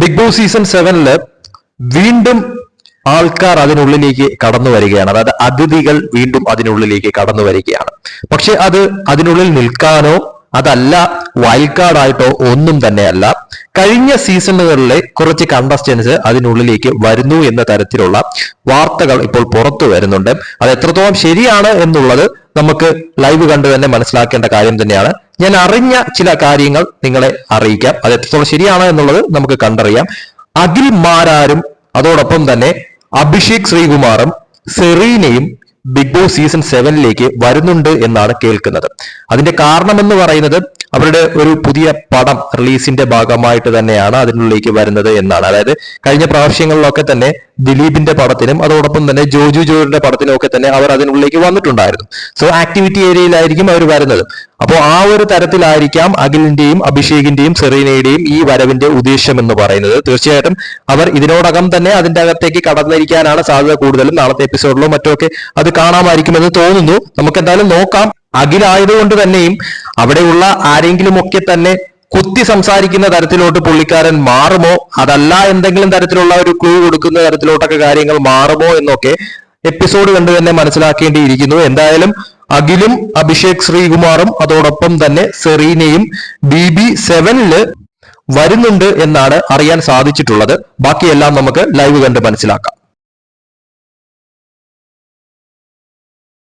Big Boss season സെവനിൽ വീണ്ടും ആൾക്കാർ അതിനുള്ളിലേക്ക് കടന്നു വരികയാണ്. അതായത് അതിഥികൾ വീണ്ടും അതിനുള്ളിലേക്ക് കടന്നു വരികയാണ്. പക്ഷെ അത് അതിനുള്ളിൽ നിൽക്കാനോ അതല്ല വൈൽഡ് കാർഡായിട്ടോ ഒന്നും തന്നെയല്ല. കഴിഞ്ഞ സീസണുകളിലെ കുറച്ച് കണ്ടസ്റ്റൻസ് അതിനുള്ളിലേക്ക് വരുന്നു എന്ന തരത്തിലുള്ള വാർത്തകൾ ഇപ്പോൾ പുറത്തു വരുന്നുണ്ട്. അത് എത്രത്തോളം ശരിയാണ് എന്നുള്ളത് നമുക്ക് ലൈവ് കണ്ടു തന്നെ മനസ്സിലാക്കേണ്ട കാര്യം തന്നെയാണ്. ഞാൻ അറിഞ്ഞ ചില കാര്യങ്ങൾ നിങ്ങളെ അറിയിക്കാം. അത് എത്രത്തോളം ശരിയാണ് എന്നുള്ളത് നമുക്ക് കണ്ടറിയാം. അഖിൽ മാരാരും അതോടൊപ്പം തന്നെ അഭിഷേക് ശ്രീകുമാറും സെറീനയും ബിഗ് ബോസ് സീസൺ സെവനിലേക്ക് വരുന്നുണ്ട് എന്നാണ് കേൾക്കുന്നത്. അതിന്റെ കാരണമെന്ന് പറയുന്നത് അവരുടെ ഒരു പുതിയ പടം റിലീസിന്റെ ഭാഗമായിട്ട് തന്നെയാണ് അതിനുള്ളിലേക്ക് വരുന്നത് എന്നാണ്. അതായത് കഴിഞ്ഞ പ്രാവശ്യങ്ങളിലൊക്കെ തന്നെ ദിലീപിന്റെ പടത്തിനും അതോടൊപ്പം തന്നെ ജോജു ജോയുടെ പടത്തിനും ഒക്കെ തന്നെ അവർ അതിനുള്ളിലേക്ക് വന്നിട്ടുണ്ടായിരുന്നു. സോ ആക്ടിവിറ്റി ഏരിയയിലായിരിക്കും അവർ വരുന്നത്. അപ്പോൾ ആ ഒരു തരത്തിലായിരിക്കാം അഖിലിന്റെയും അഭിഷേകിന്റെയും സെറീനയുടെയും ഈ വരവിന്റെ ഉദ്ദേശം എന്ന് പറയുന്നത്. തീർച്ചയായിട്ടും അവർ ഇതിനോടകം തന്നെ അതിന്റെ അകത്തേക്ക് കടന്നിരിക്കാനാണ് സാധ്യത കൂടുതലും. നാളത്തെ എപ്പിസോഡിലോ മറ്റോ ഒക്കെ അത് കാണാമായിരിക്കുമെന്ന് തോന്നുന്നു. നമുക്ക് എന്തായാലും നോക്കാം. അഖിലായതുകൊണ്ട് തന്നെയും അവിടെയുള്ള ആരെങ്കിലും ഒക്കെ തന്നെ കുത്തി സംസാരിക്കുന്ന തരത്തിലോട്ട് പുള്ളിക്കാരൻ മാറുമോ? അതല്ല എന്തെങ്കിലും തരത്തിലുള്ള ഒരു ക്ലൂ കൊടുക്കുന്ന തരത്തിലോട്ടൊക്കെ കാര്യങ്ങൾ മാറുമോ എന്നൊക്കെ എപ്പിസോഡ് കണ്ട് തന്നെ മനസ്സിലാക്കേണ്ടിയിരിക്കുന്നു. എന്തായാലും അഖിലും അഭിഷേക് ശ്രീകുമാറും അതോടൊപ്പം തന്നെ സെറീനയും ബി ബി സെവനിൽ വരുന്നുണ്ട് എന്നാണ് അറിയാൻ സാധിച്ചിട്ടുള്ളത്. ബാക്കിയെല്ലാം നമുക്ക് ലൈവ് കണ്ട് മനസ്സിലാക്കാം.